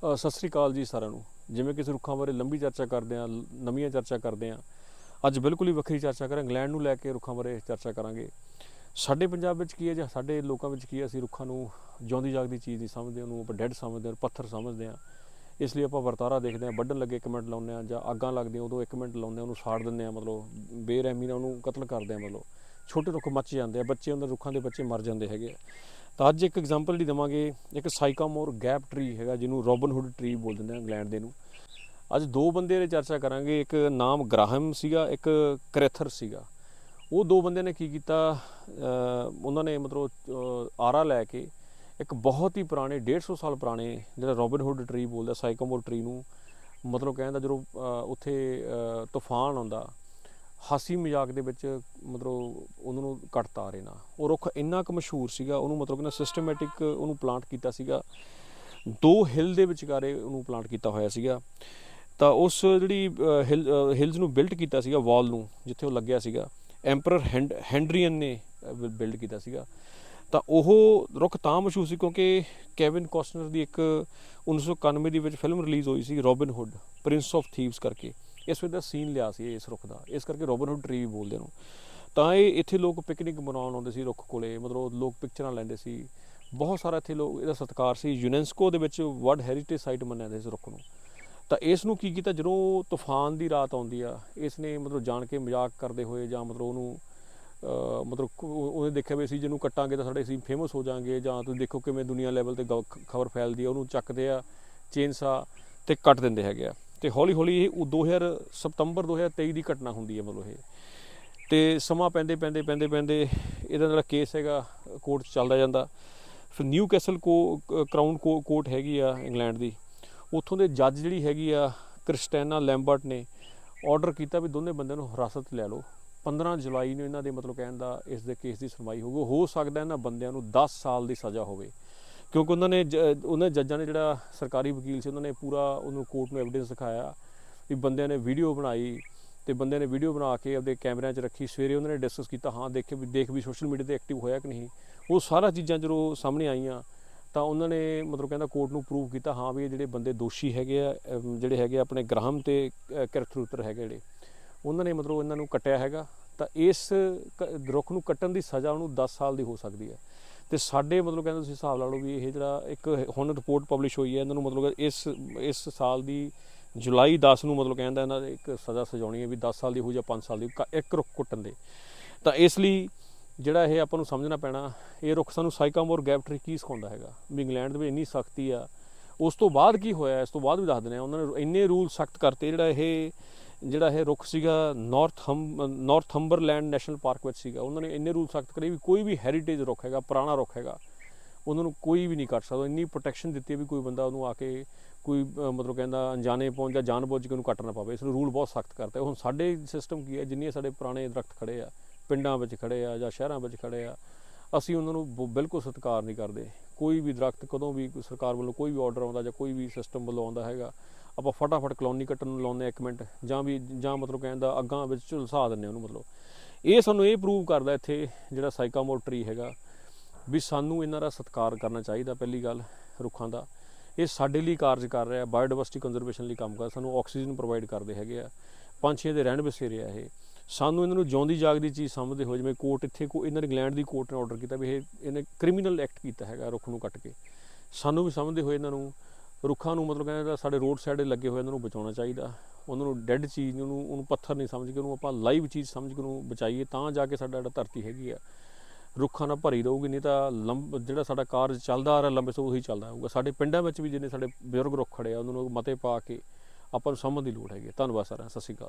ਸਤਿ ਸ੍ਰੀ ਅਕਾਲ ਜੀ ਸਾਰਿਆਂ ਨੂੰ। ਜਿਵੇਂ ਕਿ ਅਸੀਂ ਰੁੱਖਾਂ ਬਾਰੇ ਲੰਬੀ ਚਰਚਾ ਕਰਦੇ ਹਾਂ ਨਵੀਆਂ ਚਰਚਾ ਕਰਦੇ ਹਾਂ, ਅੱਜ ਬਿਲਕੁਲ ਹੀ ਵੱਖਰੀ ਚਰਚਾ ਕਰਾਂਗੇ। ਇੰਗਲੈਂਡ ਨੂੰ ਲੈ ਕੇ ਰੁੱਖਾਂ ਬਾਰੇ ਚਰਚਾ ਕਰਾਂਗੇ। ਸਾਡੇ ਪੰਜਾਬ ਵਿੱਚ ਕੀ ਹੈ ਜਾਂ ਸਾਡੇ ਲੋਕਾਂ ਵਿੱਚ ਕੀ ਹੈ, ਅਸੀਂ ਰੁੱਖਾਂ ਨੂੰ ਜਿਉਂਦੀ ਜਾਗਦੀ ਚੀਜ਼ ਨਹੀਂ ਸਮਝਦੇ, ਉਹਨੂੰ ਆਪਾਂ ਡੈੱਡ ਸਮਝਦੇ ਹਾਂ ਪੱਥਰ ਸਮਝਦੇ ਹਾਂ। ਇਸ ਲਈ ਆਪਾਂ ਵਰਤਾਰਾ ਦੇਖਦੇ ਹਾਂ, ਵੱਢਣ ਲੱਗੇ ਇੱਕ ਮਿੰਟ ਲਾਉਂਦੇ ਹਾਂ ਜਾਂ ਅੱਗਾਂ ਲੱਗਦੀਆਂ, ਉਦੋਂ ਇੱਕ ਮਿੰਟ ਲਾਉਂਦੇ ਹਾਂ, ਉਹਨੂੰ ਸਾੜ ਦਿੰਦੇ ਹਾਂ, ਮਤਲਬ ਬੇਰਹਿਮੀ ਨਾਲ ਉਹਨੂੰ ਕਤਲ ਕਰਦੇ ਹਾਂ, ਮਤਲਬ। ਛੋਟੇ ਰੁੱਖ ਮੱਚ ਜਾਂਦੇ ਆ, ਬੱਚੇ ਉਹਨਾਂ ਰੁੱਖਾਂ ਦੇ ਬੱਚੇ ਮਰ ਜਾਂਦੇ ਹੈਗੇ ਆ। ਤਾਂ ਅੱਜ ਇੱਕ ਐਗਜ਼ਾਮਪਲ ਜਿਹੜੀ ਦਵਾਂਗੇ, ਇੱਕ ਸਾਈਕਾਮੋਰ ਗੈਪ ਟਰੀ ਹੈਗਾ, ਜਿਹਨੂੰ ਰੋਬਨ ਹੁੱਡ ਟਰੀ ਬੋਲ ਦਿੰਦੇ ਆ ਇੰਗਲੈਂਡ ਦੇ ਨੂੰ। ਅੱਜ ਦੋ ਬੰਦੇ ਦੀ ਚਰਚਾ ਕਰਾਂਗੇ, ਇੱਕ ਨਾਮ ਗ੍ਰਾਹਮ ਸੀਗਾ, ਇੱਕ ਕਰੈਥਰ ਸੀਗਾ। ਉਹ ਦੋ ਬੰਦਿਆਂ ਨੇ ਕੀ ਕੀਤਾ ਉਹਨਾਂ ਨੇ ਮਤਲਬ ਆਰਾ ਲੈ ਕੇ ਇੱਕ ਬਹੁਤ ਹੀ ਪੁਰਾਣੇ 150 ਸਾਲ ਪੁਰਾਣੇ ਜਿਹੜਾ ਰੋਬਨ ਹੁੱਡ ਟਰੀ ਬੋਲਦਾ ਸਾਈਕਾਮੋਰ ਟਰੀ ਨੂੰ, ਮਤਲਬ ਕਹਿੰਦਾ ਜਦੋਂ ਉੱਥੇ ਤੂਫਾਨ ਆਉਂਦਾ ਹਾਸੀ ਮਜ਼ਾਕ ਦੇ ਵਿੱਚ ਮਤਲਬ ਉਹਨਾਂ ਨੂੰ ਕੱਟ ਰਹੇ ਨਾ ਉਹ ਰੁੱਖ ਇੰਨਾ ਕੁ ਮਸ਼ਹੂਰ ਸੀਗਾ, ਉਹਨੂੰ ਮਤਲਬ ਕਹਿੰਦਾ ਸਿਸਟਮੈਟਿਕ ਉਹਨੂੰ ਪਲਾਂਟ ਕੀਤਾ ਸੀਗਾ। ਦੋ ਹਿੱਲ ਦੇ ਵਿਚਕਾਰੇ ਉਹਨੂੰ ਪਲਾਂਟ ਕੀਤਾ ਹੋਇਆ ਸੀਗਾ। ਤਾਂ ਉਸ ਜਿਹੜੀ ਹਿਲਸ ਨੂੰ ਬਿਲਡ ਕੀਤਾ ਸੀਗਾ ਵਾਲ ਨੂੰ, ਜਿੱਥੇ ਉਹ ਲੱਗਿਆ ਸੀਗਾ। ਐਮਪਰਰ ਹੈਂਡਰੀਅਨ ਨੇ ਬਿਲਡ ਕੀਤਾ ਸੀਗਾ। ਤਾਂ ਉਹ ਰੁੱਖ ਤਾਂ ਮਸ਼ਹੂਰ ਸੀ ਕਿਉਂਕਿ ਕੈਵਿਨ ਕੋਸਨਰ ਦੀ ਇੱਕ 1991 ਦੇ ਵਿੱਚ ਫਿਲਮ ਰਿਲੀਜ਼ ਹੋਈ ਸੀ Robin Hood prince of thieves ਕਰਕੇ। ਇਸ ਵੇਲੇ ਦਾ ਸੀਨ ਲਿਆ ਸੀ ਇਸ ਰੁੱਖ ਦਾ। ਇਸ ਕਰਕੇ ਰੋਬਿਨ ਟਰੀ ਵੀ ਬੋਲਦੇ ਨੂੰ ਤਾਂ ਇਹ ਇੱਥੇ ਲੋਕ ਪਿਕਨਿਕ ਮਨਾਉਣ ਆਉਂਦੇ ਸੀ ਰੁੱਖ ਕੋਲੇ, ਮਤਲਬ ਲੋਕ ਪਿਕਚਰਾਂ ਲੈਂਦੇ ਸੀ। ਬਹੁਤ ਸਾਰਾ ਇੱਥੇ ਲੋਕ, ਇਹਦਾ ਸਤਿਕਾਰ ਸੀ। ਯੂਨੈਸਕੋ ਦੇ ਵਿੱਚ ਵਰਲਡ ਹੈਰੀਟੇਜ ਸਾਈਟ ਮੰਨਿਆ ਜਾਂਦਾ ਇਸ ਰੁੱਖ ਨੂੰ। ਤਾਂ ਇਸ ਨੂੰ ਕੀ ਕੀਤਾ, ਜਦੋਂ ਤੂਫਾਨ ਦੀ ਰਾਤ ਆਉਂਦੀ ਆ, ਇਸ ਨੇ ਮਤਲਬ ਜਾਣ ਕੇ ਮਜ਼ਾਕ ਕਰਦੇ ਹੋਏ ਜਾਂ ਮਤਲਬ ਉਹਨੂੰ ਮਤਲਬ ਉਹਨੇ ਦੇਖਿਆ ਵੀ ਅਸੀਂ ਜਿਹਨੂੰ ਕੱਟਾਂਗੇ ਤਾਂ ਸਾਡੇ ਅਸੀਂ ਫੇਮਸ ਹੋ ਜਾਾਂਗੇ ਜਾਂ ਤੁਸੀਂ ਦੇਖੋ ਕਿਵੇਂ ਦੁਨੀਆ ਲੈਵਲ ਤੇ ਖਬਰ ਫੈਲਦੀ ਆ, ਉਹਨੂੰ ਚੱਕਦੇ ਆ ਚੇਨਸਾ ਤੇ ਕੱਟ ਦਿੰਦੇ ਹੈਗੇ ਆ। ਤੇ ਹੌਲੀ ਹੌਲੀ ਇਹ ਉਹ 2000 ਸਤੰਬਰ 2023 ਦੀ ਘਟਨਾ ਹੁੰਦੀ ਹੈ ਮਤਲਬ ਇਹ। ਤੇ ਸਮਾਂ ਪੈਂਦੇ ਪੈਂਦੇ ਪੈਂਦੇ ਪੈਂਦੇ ਇਹਦਾ ਜਿਹੜਾ ਕੇਸ ਹੈਗਾ ਕੋਰਟ 'ਚ ਚੱਲਦਾ ਜਾਂਦਾ। ਫਿਰ ਨਿਊ ਕੈਸਲ ਕੋ ਕਰਾਊਨ ਕੋਰਟ ਹੈਗੀ ਆ ਇੰਗਲੈਂਡ ਦੀ। ਉੱਥੋਂ ਦੇ ਜੱਜ ਜਿਹੜੀ ਹੈਗੀ ਆ, ਕ੍ਰਿਸਟੈਨਾ ਲੈਂਬਰਟ ਨੇ ਆਰਡਰ ਕੀਤਾ ਵੀ ਦੋਨੇ ਬੰਦਿਆਂ ਨੂੰ ਹਿਰਾਸਤ ਲੈ ਲਓ। 15 ਜੁਲਾਈ ਨੂੰ ਇਹਨਾਂ ਦੇ ਮਤਲਬ ਕਹਿਣ ਦਾ ਇਸ ਦੇ ਕੇਸ ਦੀ ਸੁਣਵਾਈ ਹੋਊਗੀ। ਹੋ ਸਕਦਾ ਇਹਨਾਂ ਬੰਦਿਆਂ ਨੂੰ 10 ਸਾਲ ਦੀ ਸਜ਼ਾ ਹੋਵੇ। ਕਿਉਂਕਿ ਉਹਨਾਂ ਨੇ ਜ- ਉਹਨਾਂ ਜੱਜਾਂ ਨੇ ਜਿਹੜਾ ਸਰਕਾਰੀ ਵਕੀਲ ਸੀ, ਉਹਨਾਂ ਨੇ ਪੂਰਾ ਉਹਨੂੰ ਕੋਰਟ ਨੂੰ ਐਵੀਡੈਂਸ ਦਿਖਾਇਆ ਵੀ ਬੰਦਿਆਂ ਨੇ ਵੀਡੀਓ ਬਣਾਈ ਤੇ ਬੰਦਿਆਂ ਨੇ ਵੀਡੀਓ ਬਣਾ ਕੇ ਆਪਣੇ ਕੈਮਰਿਆਂ 'ਚ ਰੱਖੀ। ਸਵੇਰੇ ਉਹਨਾਂ ਨੇ ਡਿਸਕਸ ਕੀਤਾ, ਹਾਂ, ਦੇਖੇ ਵੀ, ਦੇਖ ਵੀ ਸੋਸ਼ਲ ਮੀਡੀਆ ਤੇ ਐਕਟਿਵ ਹੋਇਆ ਕਿ ਨਹੀਂ। ਉਹ ਸਾਰਾ ਚੀਜ਼ਾਂ ਜਦੋਂ ਸਾਹਮਣੇ ਆਈਆਂ, ਤਾਂ ਉਹਨਾਂ ਨੇ ਮਤਲਬ ਕਹਿੰਦਾ ਕੋਰਟ ਨੂੰ ਪ੍ਰੂਵ ਕੀਤਾ, ਹਾਂ, ਵੀ ਇਹ ਜਿਹੜੇ ਬੰਦੇ ਦੋਸ਼ੀ ਹੈਗੇ ਆ ਜਿਹੜੇ ਹੈਗੇ ਆ ਆਪਣੇ ਗ੍ਰਾਹਮ ਤੇ ਕਰਥਰੂਤਰ ਹੈਗੇ ਜਿਹੜੇ। ਉਹਨਾਂ ਨੇ ਮਤਲਬ ਇਹਨਾਂ ਨੂੰ ਕੱਟਿਆ ਹੈਗਾ, ਤਾਂ ਇਸ ਕ- ਰੁੱਖ ਨੂੰ ਕੱਟਣ ਦੀ ਸਜ਼ਾ ਉਹਨੂੰ 10 ਸਾਲ ਦੀ ਹੋ ਸਕਦੀ ਹੈ। ਤੇ ਸਾਡੇ ਮਤਲਬ ਕਹਿੰਦੇ ਤੁਸੀਂ ਹਿਸਾਬ ਲਾ ਲਓ ਵੀ ਇਹ ਜਿਹੜਾ ਇੱਕ ਹੁਣ ਰਿਪੋਰਟ ਪਬਲਿਸ਼ ਹੋਈ ਹੈ, ਇਹਨਾਂ ਨੂੰ ਮਤਲਬ ਇਸ ਇਸ ਸਾਲ ਦੀ ਜੁਲਾਈ 10 ਨੂੰ ਮਤਲਬ ਕਹਿੰਦਾ ਇਹਨਾਂ ਦੇ ਇੱਕ ਸਜ਼ਾ ਸਜਾਉਣੀ ਹੈ ਵੀ 10 ਸਾਲ ਦੀ ਹੋ ਜਾਂ 5 ਸਾਲ ਦੀ ਕ- ਇੱਕ ਰੁੱਖ ਕੁੱਟਣ ਦੇ। ਤਾਂ ਇਸ ਲਈ ਜਿਹੜਾ ਇਹ ਆਪਾਂ ਨੂੰ ਸਮਝਣਾ ਪੈਣਾ, ਇਹ ਰੁੱਖ ਸਾਨੂੰ ਸਾਈਕਾਮੋਰ ਗੈਪਟਰੀ ਕੀ ਸਿਖਾਉਂਦਾ ਹੈਗਾ? ਵੀ ਇੰਗਲੈਂਡ ਦੇ ਵਿੱਚ ਇੰਨੀ ਸਖਤੀ ਆ, ਉਸ ਤੋਂ ਬਾਅਦ ਕੀ ਹੋਇਆ, ਇਸ ਤੋਂ ਬਾਅਦ ਵੀ ਦੱਸ ਦਿੰਦੇ ਆ ਉਹਨਾਂ ਨੇ ਇੰਨੇ ਰੂਲ ਸਖਤ ਕਰਤੇ, ਜਿਹੜਾ ਇਹ ਜਿਹੜਾ ਇਹ ਰੁੱਖ ਸੀਗਾ ਨਾਰਥ ਹਮ ਨਾਰਥੰਬਰਲੈਂਡ ਨੈਸ਼ਨਲ ਪਾਰਕ ਵਿੱਚ ਸੀਗਾ। ਉਹਨਾਂ ਨੇ ਇੰਨੇ ਰੂਲ ਸਖਤ ਕਰੇ ਵੀ ਕੋਈ ਵੀ ਹੈਰੀਟੇਜ ਰੁੱਖ ਹੈਗਾ, ਪੁਰਾਣਾ ਰੁੱਖ ਹੈਗਾ, ਉਹਨਾਂ ਨੂੰ ਕੋਈ ਵੀ ਨਹੀਂ ਕੱਟ ਸਕਦਾ। ਇੰਨੀ ਪ੍ਰੋਟੈਕਸ਼ਨ ਦਿੱਤੀ ਹੈ ਵੀ ਕੋਈ ਬੰਦਾ ਉਹਨੂੰ ਆ ਕੇ ਕੋਈ ਮਤਲਬ ਕਹਿੰਦਾ ਅਣਜਾਣੇ ਪਹੁੰਚ ਜਾਂ ਜਾਣਬੁੱਝ ਕੇ ਉਹਨੂੰ ਕੱਟ ਨਾ ਪਵੇ। ਇਸ ਨੂੰ ਰੂਲ ਬਹੁਤ ਸਖਤ ਕਰਤਾ ਹੁਣ ਸਾਡੇ ਸਿਸਟਮ ਕੀ ਹੈ? ਜਿੰਨੇ ਸਾਡੇ ਪੁਰਾਣੇ ਦਰਖਤ ਖੜੇ ਆ, ਪਿੰਡਾਂ ਵਿੱਚ ਖੜੇ ਆ ਜਾਂ ਸ਼ਹਿਰਾਂ ਵਿੱਚ ਖੜੇ ਆ, ਅਸੀਂ ਉਹਨਾਂ ਨੂੰ ਬ- ਬਿਲਕੁਲ ਸਤਿਕਾਰ ਨਹੀਂ ਕਰਦੇ। ਕੋਈ ਵੀ ਦਰਖਤ ਕਦੋਂ ਵੀ ਸਰਕਾਰ ਵੱਲੋਂ ਕੋਈ ਵੀ ਆਰਡਰ ਆਉਂਦਾ ਜਾਂ ਕੋਈ ਵੀ ਸਿਸਟਮ ਵੱਲੋਂ ਆਉਂਦਾ ਹੈਗਾ ਆਪਾਂ ਫਟਾਫਟ ਕਲੋਨੀ ਕੱਟਣ ਨੂੰ ਲਾਉਂਦੇ ਹਾਂ ਇੱਕ ਮਿੰਟ, ਜਾਂ ਵੀ, ਜਾਂ ਮਤਲਬ ਕਹਿੰਦਾ ਅੱਗਾਂ ਵਿੱਚ ਝੁਲਸਾ ਦਿੰਦੇ ਉਹਨੂੰ ਮਤਲਬ। ਇਹ ਸਾਨੂੰ ਇਹ ਪ੍ਰੂਵ ਕਰਦਾ ਇੱਥੇ ਜਿਹੜਾ ਸਾਈਕਾਮੋਰ ਟਰੀ ਹੈਗਾ ਵੀ ਸਾਨੂੰ ਇਹਨਾਂ ਦਾ ਸਤਿਕਾਰ ਕਰਨਾ ਚਾਹੀਦਾ, ਪਹਿਲੀ ਗੱਲ ਰੁੱਖਾਂ ਦਾ। ਇਹ ਸਾਡੇ ਲਈ ਕਾਰਜ ਕਰ ਰਿਹਾ ਬਾਇਓਡਾਇਵਰਸਿਟੀ ਕੰਜ਼ਰਵੇਸ਼ਨ ਲਈ ਕੰਮ ਕਰ, ਸਾਨੂੰ ਆਕਸੀਜਨ ਪ੍ਰੋਵਾਈਡ ਕਰਦੇ ਹੈਗੇ ਆ। ਪੰਛੀਆਂ ਦੇ ਰਹਿਣ ਬਸੇਰੇ ਆ ਇਹ। ਸਾਨੂੰ ਇਹਨਾਂ ਨੂੰ ਜਿਉਂਦੀ ਜਾਗਦੀ ਚੀਜ਼ ਸਮਝਦੇ ਹੋ ਜਿਵੇਂ ਕੋਰਟ ਇੱਥੇ ਕੋ, ਇਹਨਾਂ ਇੰਗਲੈਂਡ ਦੀ ਕੋਰਟ ਨੇ ਆਰਡਰ ਕੀਤਾ ਵੀ ਇਹ, ਇਹਨੇ ਕ੍ਰਿਮੀਨਲ ਐਕਟ ਕੀਤਾ ਹੈਗਾ ਰੁੱਖ ਨੂੰ ਕੱਟ ਕੇ। ਸਾਨੂੰ ਵੀ ਸਮਝਦੇ ਹੋਏ ਇਹਨਾਂ ਨੂੰ ਰੁੱਖਾਂ ਨੂੰ ਮਤਲਬ ਕਹਿੰਦਾ ਸਾਡੇ ਰੋਡ ਸਾਈਡ ਲੱਗੇ ਹੋਏ ਇਹਨਾਂ ਨੂੰ ਬਚਾਉਣਾ ਚਾਹੀਦਾ। ਉਹਨਾਂ ਨੂੰ ਡੈੱਡ ਚੀਜ਼ ਨੂੰ, ਉਹਨੂੰ ਪੱਥਰ ਨਹੀਂ ਸਮਝ ਕੇ, ਉਹਨੂੰ ਆਪਾਂ ਲਾਈਵ ਚੀਜ਼ ਸਮਝ ਕੇ ਉਹਨੂੰ ਬਚਾਈਏ, ਤਾਂ ਜਾ ਕੇ ਸਾਡਾ ਜਿਹੜਾ ਧਰਤੀ ਹੈਗੀ ਆ, ਰੁੱਖਾਂ ਨਾਲ ਭਰੀ ਰਹੂਗੀ, ਨਹੀਂ ਤਾਂ ਲੰਬ, ਜਿਹੜਾ ਸਾਡਾ ਕਾਰਜ ਚੱਲਦਾ ਆ ਰਿਹਾ ਲੰਬੇ ਸੋ ਉਹੀ ਚੱਲਦਾ ਰਹੂਗਾ ਸਾਡੇ ਪਿੰਡਾਂ ਵਿੱਚ ਵੀ ਜਿੰਨੇ ਸਾਡੇ ਬਜ਼ੁਰਗ ਰੁੱਖ ਖੜੇ ਆ, ਉਹਨਾਂ ਨੂੰ ਮਤੇ ਪਾ ਕੇ ਆਪਾਂ ਨੂੰ ਸਮਝਣ ਦੀ ਲੋੜ ਹੈਗੀ ਧੰਨਵਾਦ ਸਾਰਿਆਂ ਸਤਿ ਸ਼੍ਰੀ ਅਕਾਲ।